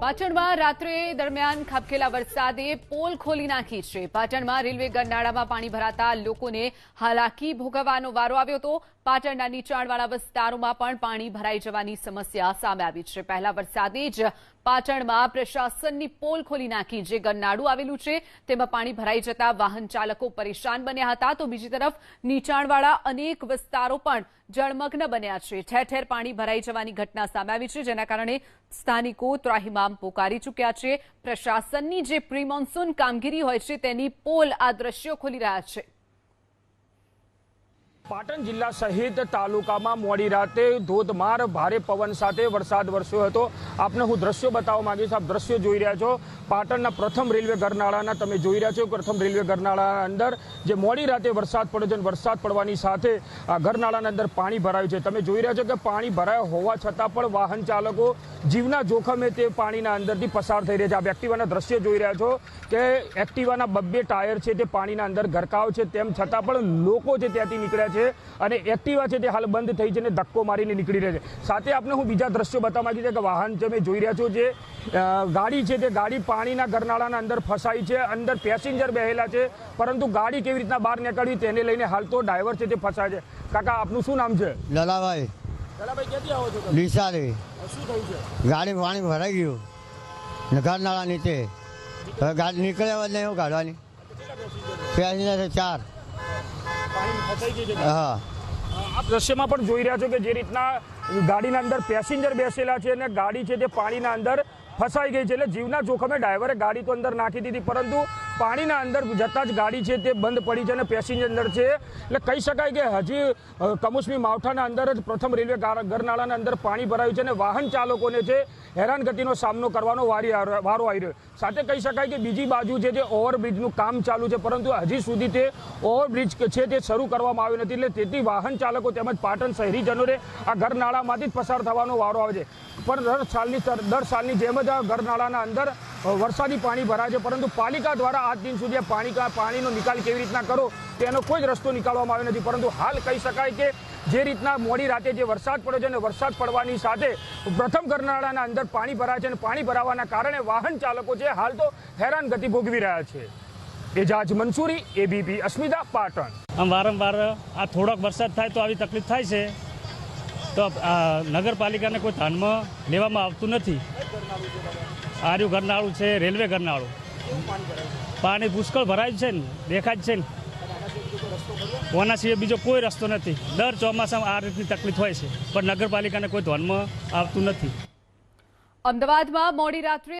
પાટણમાં રાત્રે દરમિયાન ખાબકેલા વરસાદે પોલ ખોલી નાખી છે. પાટણમાં રેલવે ગરનાળામાં પાણી ભરાતા લોકોને હાલાકી ભોગવવાનો વારો આવ્યો હતો. પાટણના નીચાણવાળા વિસ્તારોમાં પણ પાણી ભરાઈ જવાની સમસ્યા સામે આવી છે. પહેલા વરસાદે જ પાટણમાં પ્રશાસનની પોલ ખોલી નાખી જે ગરનાળું આવેલું છે, તેમાં પાણી ભરાઈ જતા વાહન ચાલકો પરેશાન બન્યા હતા. તો બીજી તરફ નીચાણવાળા અનેક વિસ્તારો પણ જળમગ્ન બન્યા છે. ઠેર ઠેર પાણી ભરાઈ જવાની ઘટના સામે આવી છે, જેના કારણે સ્થાનિકો ત્રાહિમામ પોકારી ચૂક્યા છે. પ્રશાસનની જે પ્રી કામગીરી હોય છે, તેની પોલ આ દ્રશ્યો ખોલી રહ્યા છે. પાટણ જિલ્લા સહિત તાલુકામાં મોડી રાતે ધોધમાર ભારે પવન સાથે વરસાદ વરસ્યો હતો. આપને હું દ્રશ્યો બતાવવા માંગીશ. આપ દ્રશ્યો જોઈ રહ્યા છો. પાટણના પ્રથમ રેલવે ગરનાળાના તમે જોઈ રહ્યા છો પ્રથમ રેલવે ગરનાળાના અંદર જે મોડી રાતે વરસાદ પડ્યો છે વરસાદ પડવાની સાથે આ ઘરનાળાની અંદર પાણી ભરાયું છે. તમે જોઈ રહ્યા છો કે પાણી ભરાયા હોવા છતાં પણ વાહન ચાલકો જીવના જોખમે તે પાણીના અંદરથી પસાર થઈ રહ્યા છે. આપ એક્ટિવાના દ્રશ્ય જોઈ રહ્યા છો કે એક્ટિવાના બબ્બે ટાયર છે તે પાણીના અંદર ગરકાવ છે. તેમ છતાં પણ લોકો છે ત્યાંથી નીકળ્યા છે અને એક્ટિવા છે તે હાલ બંધ થઈ છે અને ધક્કો મારીને નીકળી રહ્યા છે. સાથે આપને હું બીજા દ્રશ્યો બતાવવા માંગી છે કે વાહન તમે જોઈ રહ્યા છો જે ગાડી છે તે ગાડી પાણીના ગરનાળાના અંદર ફસાઈ છે. અંદર પેસેન્જર બેહેલા છે. પરંતુ ગાડી કેવી રીતના બહાર નીકળવી તેને લઈને હાલ તો ડ્રાઈવર છે તે ફસાય છે. કાકા આપનું શું નામ છે? લલાભાઈ. લલાભાઈ ક્યાંથી આવો છો ડીસાથી શું થયું છે? ગાડી પાણી ભરાઈ ગયું. ઘરનાળા નીચે. હવે ગાડી નીકળે જ નહીં કાઢવાની. પેસેન્જર ચાર. હા. આપ દ્રશ્યમાં પણ જોઈ રહ્યા છો કે જે રીતના ગાડીના અંદર પેસેન્જર બેસેલા છે અને ગાડી છે તે પાણીના અંદર ફસાઈ ગઈ છે એટલે જીવના જોખમે ડ્રાઈવરે ગાડી તો અંદર નાખી દીધી, પરંતુ પાણીના અંદર જતાં જ ગાડી છે તે બંધ પડી છે અને પેસેન્જર અંદર છે. એટલે કહી શકાય કે હજી કમોસમી માવઠાના અંદર જ પ્રથમ રેલવે ગરનાળાના અંદર પાણી ભરાયું છે અને વાહન ચાલકોને છે હેરાનગતિનો સામનો કરવાનો વારી વારો આવી રહ્યો સાથે કહી શકાય કે બીજી બાજુ છે જે ઓવરબ્રિજનું કામ ચાલુ છે, પરંતુ હજી સુધી તે ઓવરબ્રિજ છે તે શરૂ કરવામાં આવ્યું નથી, એટલે તેથી વાહન ચાલકો તેમજ પાટણ શહેરીજનોને આ ઘરનાળામાંથી જ પસાર થવાનો વારો આવે છે. પણ દર સાલની દર સાલની જેમ જ આ ઘરનાળાના અંદર વરસાદી પાણી ભરાય છે, પરંતુ પાલિકા દ્વારા આજ દિન સુધી પાણી પાણીનો નિકાલ કેવી રીતના કરો, તેનો કોઈ જ રસ્તો નીકાળવામાં આવ્યો નથી. પરંતુ હાલ કહી શકાય કે જે રીતના મોડી રાતે જે વરસાદ પડ્યો છે અને વરસાદ પડવાની સાથે પ્રથમ ગરનાળાના અંદર પાણી ભરાય છે અને પાણી ભરાવાના કારણે વાહન ચાલકો છે હાલ તો હેરાનગતિ ભોગવી રહ્યા છે. એજાજ મંસૂરી એબીપી અસ્મિતા પાટણ. આમ વારંવાર આ થોડોક વરસાદ થાય તો આવી તકલીફ થાય છે. તો નગરપાલિકાને કોઈ ધ્યાનમાં લેવામાં આવતું નથી. આર્યું ગરનાળું છે, રેલવે ગરનાળું પાણી પુષ્કળ ભરાય છે ને, દેખાય છે ને. કોના સિવાય બીજો કોઈ રસ્તો નથી. દર ચોમાસામાં આ રીતની તકલીફ હોય છે, પણ નગરપાલિકાને કોઈ ધ્યાનમાં આવતું નથી. અમદાવાદમાં મોડી રાત્રે